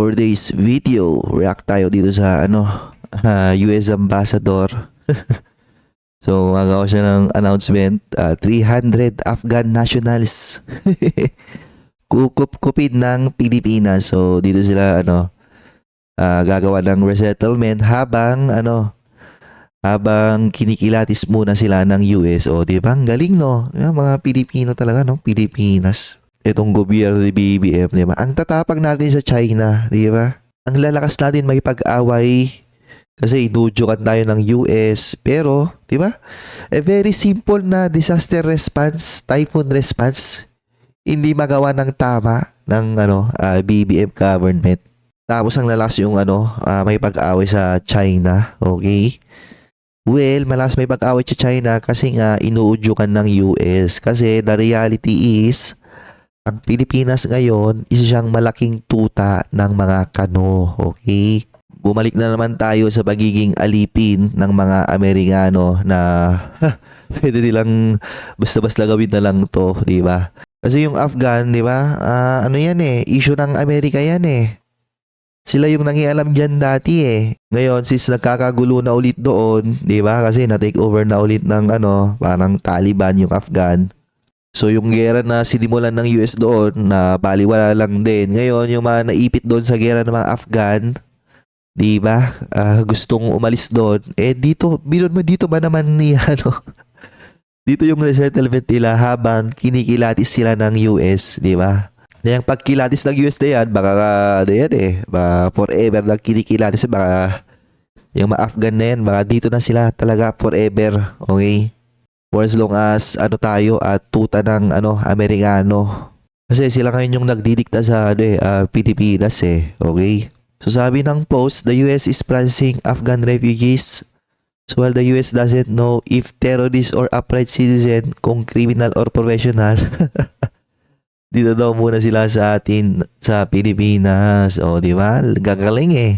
for this video, react tayo dito sa ano, ah, US Ambassador. so, magawa siya ng announcement, ah, 300 Afghan nationals kukup-kupin ng Pilipinas. So, dito sila ano, ah, gagawa ng resettlement habang ano, habang kinikilatis muna sila ng US. O, di ba? Ang galing, no? Yung mga Pilipino talaga, no? Pilipinas. Itong gobyerno ni BBM, di ba? Ang tatapag natin sa China, di ba? Ang lalakas natin may pag-away kasi inudyukan tayo ng US. Pero, di ba? A very simple na disaster response, typhoon response, hindi magawa ng tama ng ano, ah, BBM government. Tapos ang lalas yung ano, ah, may pag-away sa China, okay? Well, malas may pag-away sa China kasi nga inuudyukan ng US. Kasi the reality is, ang Pilipinas ngayon, isa siyang malaking tuta ng mga kano. Okay? Bumalik na naman tayo sa pagiging alipin ng mga Amerikano na pwede nilang basta-basta gawin na lang to, di ba? Kasi yung Afghan, di ba? Ah, ano yan eh, issue ng Amerika yan eh. Sila yung nangialam dyan dati eh. Ngayon, since nagkakagulo na ulit doon, di ba? Kasi na-take over na ulit ng ano, parang Taliban yung Afghan. So yung gera na sinimulan ng US doon na baliwala lang din. Ngayon, yung mga naipit doon sa gera ng mga Afghan, di ba? Ah, gustong umalis doon. Eh dito, bilon mo dito ba naman ni ano? dito yung resettlement nila habang kinikilatis sila ng US, di ba? Yung pagkilatis ng US na yan, baka ano yan eh, baka forever lang kinikilatis, baka yung mga Afghan na yan, baka dito na sila talaga forever, okay? For as long as ano tayo at tuta ng ano Amerikano. Kasi sila ngayon yung nagdidikta sa ano eh, ah, Pilipinas eh, okay? So sabi ng post, the US is processing Afghan refugees So while the US doesn't know if terrorist or upright citizen, kung criminal or professional, dito daw muna sila sa atin sa Pilipinas. O, di ba? Gagaling eh.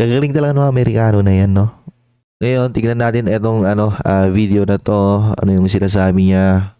Gagaling talaga ng Amerikano na yan, no? Ngayon, tignan natin itong ano, ah, video na to. Ano yung sinasabi niya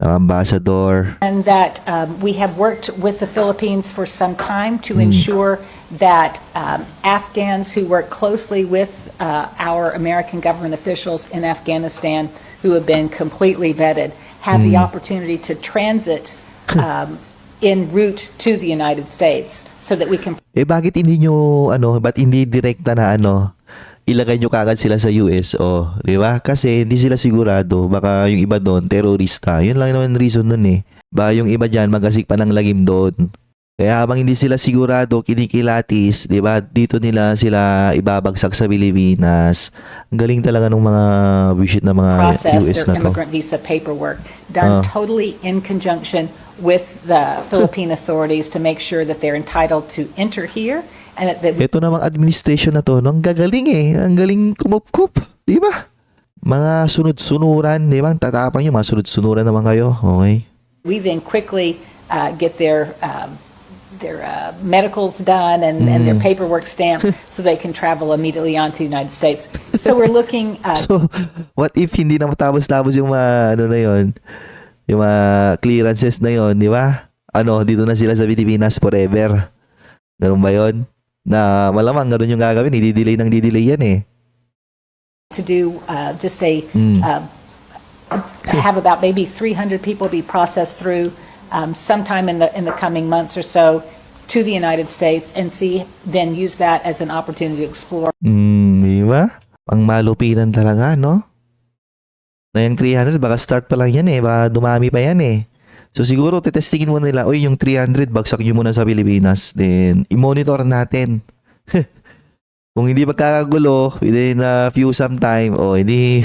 ng ambassador. And that um, we have worked with the Philippines for some time to ensure that um, Afghans who work closely with uh, our American government officials in Afghanistan who have been completely vetted have the opportunity to transit um, en route to the United States so that we can Eh bakit hindi nyo ano, ba't hindi direkta na ano, ilagay nyo kagad sila sa US o, di ba? Kasi hindi sila sigurado, baka yung iba doon terorista. Yun lang naman reason nun eh. Baka yung iba diyan magasik pa ng lagim doon. Kaya habang hindi sila sigurado, kinikilatis, di ba? Dito nila sila ibabagsak sa Pilipinas. Ang galing talaga ng mga visit na mga process US their na to. immigrant visa paperwork done Ah. totally in conjunction with the Philippine authorities to make sure that they're entitled to enter here and we Ito namang administration na to, no? ang gagaling eh. Ang galing kumupkup. Di ba? Mga sunod-sunuran, di ba? Ang Tatapang nyo, mga sunod-sunuran naman kayo. Okay. we then quickly uh, get their um, their uh, medicals done and, and their paperwork stamped so they can travel immediately on to the United States. So we're looking uh, So, what if hindi na matapos-tapos yung mga, ano na yon yung mga clearances na yon di ba? Ano, dito na sila sa Pilipinas forever. Ganun ba yon Na malamang ganun yung gagawin, i-delay ng didelay yan eh. to do uh, just a Mm. uh, have about maybe 300 people be processed through um, sometime in the in the coming months or so to the United States and see then use that as an opportunity to explore Hmm, di ba? Ang malupitan talaga, no? Na yung 300, baka start pa lang yan eh. Baka dumami pa yan eh. So siguro tetestingin mo nila, oy yung 300, bagsak nyo muna sa Pilipinas. Then, i-monitor natin. Kung hindi magkakagulo within a few some time, o hindi,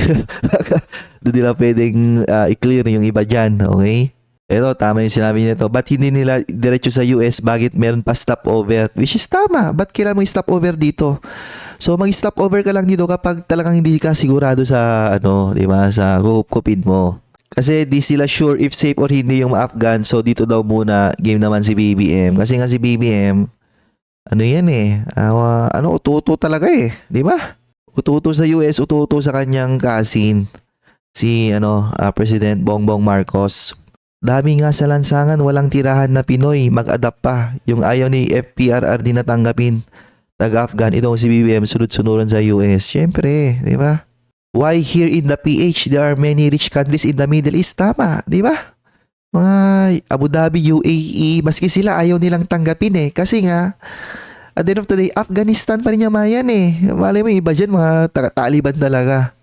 doon nila pwedeng ah, i-clear yung iba dyan, okay? Pero tama yung sinabi nito. Ba't hindi nila diretso sa US? Bakit meron pa stopover? Which is tama. Ba't kailangan mo stopover dito? So mag-stop over ka lang dito kapag talagang hindi ka sigurado sa ano, 'di ba, sa kupin mo. Kasi di sila sure if safe or hindi yung Afghan. So dito daw muna game naman si BBM. Kasi nga si BBM ano yan eh, ah, ano ututo talaga eh, 'di ba? Ututo sa US, ututo sa kanyang cousin si ano, ah, President Bongbong Marcos. Dami nga sa lansangan walang tirahan na Pinoy, mag-adapt pa. Yung ayaw ni FPRRD na tanggapin. Taga-Afghan, itong si BBM sunod-sunuran sa US. Siyempre, di ba? Why here in the PH, there are many rich countries in the Middle East? Tama, di ba? Mga Abu Dhabi, UAE, maski sila ayaw nilang tanggapin eh. Kasi nga, at the end of the day, Afghanistan pa rin yung mayan eh. Malay mo, iba dyan, mga taga- Taliban talaga.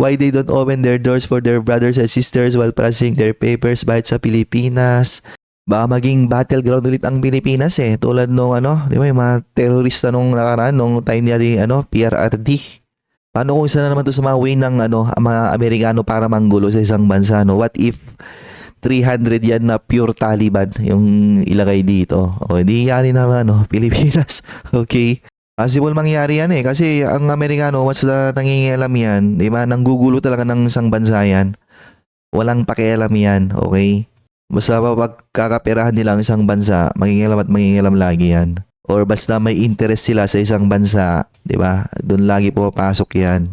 Why they don't open their doors for their brothers and sisters while processing their papers bahit sa Pilipinas. Baka maging battleground ulit ang Pilipinas eh. Tulad nung ano, di ba yung mga terorista nung nakaraan, nung time niya ano, PRRD. Paano kung isa na naman to sa mga way ng ano, mga Amerikano para manggulo sa isang bansa, no? What if 300 yan na pure Taliban yung ilagay dito? O, hindi yari naman, no? Pilipinas. okay. Possible mangyari yan eh. Kasi ang Amerikano, once na nangingialam yan, di ba, nanggugulo talaga ng isang bansa yan. Walang pakialam yan, okay? Basta pagkakaperahan nila ang isang bansa, mangingialam at mangingialam lagi yan. Or basta may interest sila sa isang bansa, di ba? Doon lagi pumapasok yan.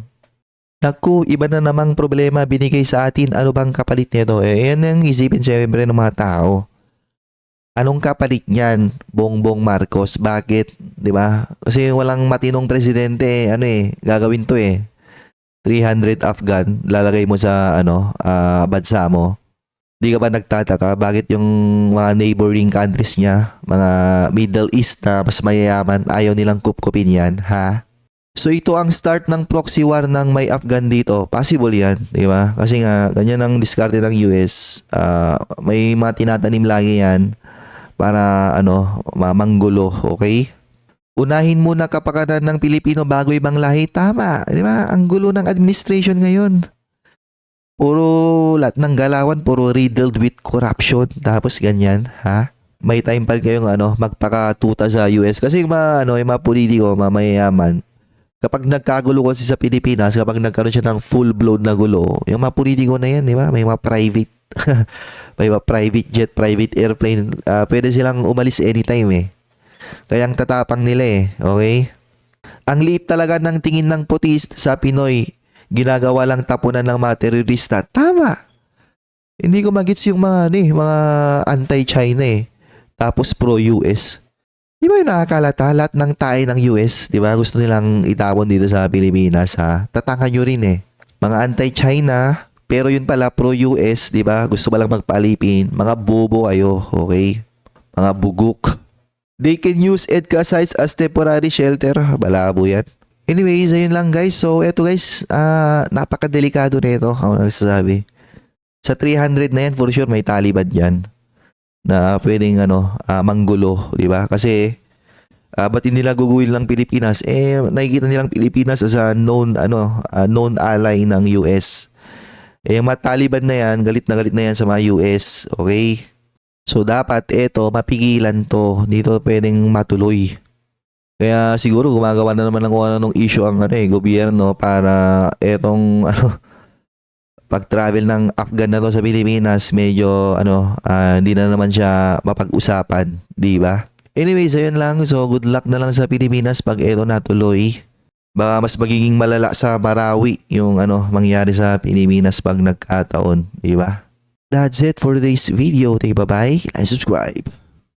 Naku, iba na namang problema binigay sa atin. Ano bang kapalit nito? Eh, yan ang isipin syempre ng mga tao. Anong kapalit niyan, Bongbong Marcos? Bakit? 'Di ba? Kasi walang matinong presidente, ano eh, gagawin 'to eh. 300 Afghan lalagay mo sa ano, ah, bansa mo. Di ka ba nagtataka bakit yung mga neighboring countries niya, mga Middle East na mas mayayaman, ayaw nilang kupkupin yan, ha? So ito ang start ng proxy war ng may Afghan dito. Possible yan, di ba? Kasi nga, ganyan ang diskarte ng US. Ah, may mga tinatanim lagi yan para ano, mamanggulo, okay? Unahin muna kapakanan ng Pilipino bago ibang lahi. Tama, di ba? Ang gulo ng administration ngayon. Puro lahat ng galawan, puro riddled with corruption. Tapos ganyan, ha? May time pa kayong ano, magpakatuta sa US. Kasi yung mga, ano, yung mga politiko, mga mayayaman, kapag nagkagulo kasi sa Pilipinas, kapag nagkaroon siya ng full-blown na gulo, yung mga politiko na yan, di ba? May mga private, may mga private jet, private airplane, ah, pwede silang umalis anytime eh. Kaya ang tatapang nila eh, okay? Ang liit talaga ng tingin ng puti sa Pinoy, ginagawa lang tapunan ng mga terorista. Tama. Hindi ko magits yung mga, ano eh, mga anti-China eh. Tapos pro-US. Di ba yung nakakalata? Lahat ng tayo ng US, di ba? Gusto nilang itapon dito sa Pilipinas, ha? Tatangan nyo rin eh. Mga anti-China, pero yun pala pro-US, di ba? Gusto ba lang magpalipin? Mga bobo kayo, okay? Mga bugok. They can use EDCA sites as temporary shelter. Balabo yan. Anyways, ayun lang guys. So, eto guys, ah napakadelikado na ito. Ako nagsasabi. Sa 300 na yan, for sure, may Taliban yan na pwedeng ano, ah, manggulo, di ba? Kasi ah ba't nila guguil ng Pilipinas? Eh, nakikita nilang Pilipinas as a known, ano, ah, known ally ng US. Eh, yung mga Taliban na yan, galit na galit na yan sa mga US, okay? So, dapat eto, mapigilan to. Dito pwedeng matuloy. Kaya siguro gumagawa na naman ng kung ano nung issue ang ano eh, gobyerno para etong ano pag-travel ng Afghan na to sa Pilipinas, medyo ano, ah, hindi na naman siya mapag-usapan, di ba? Anyways, ayun lang. So, good luck na lang sa Pilipinas pag ito natuloy. Baka mas magiging malala sa Marawi yung ano mangyari sa Pilipinas pag nagkataon, di ba? That's it for today's video. Take bye-bye and subscribe.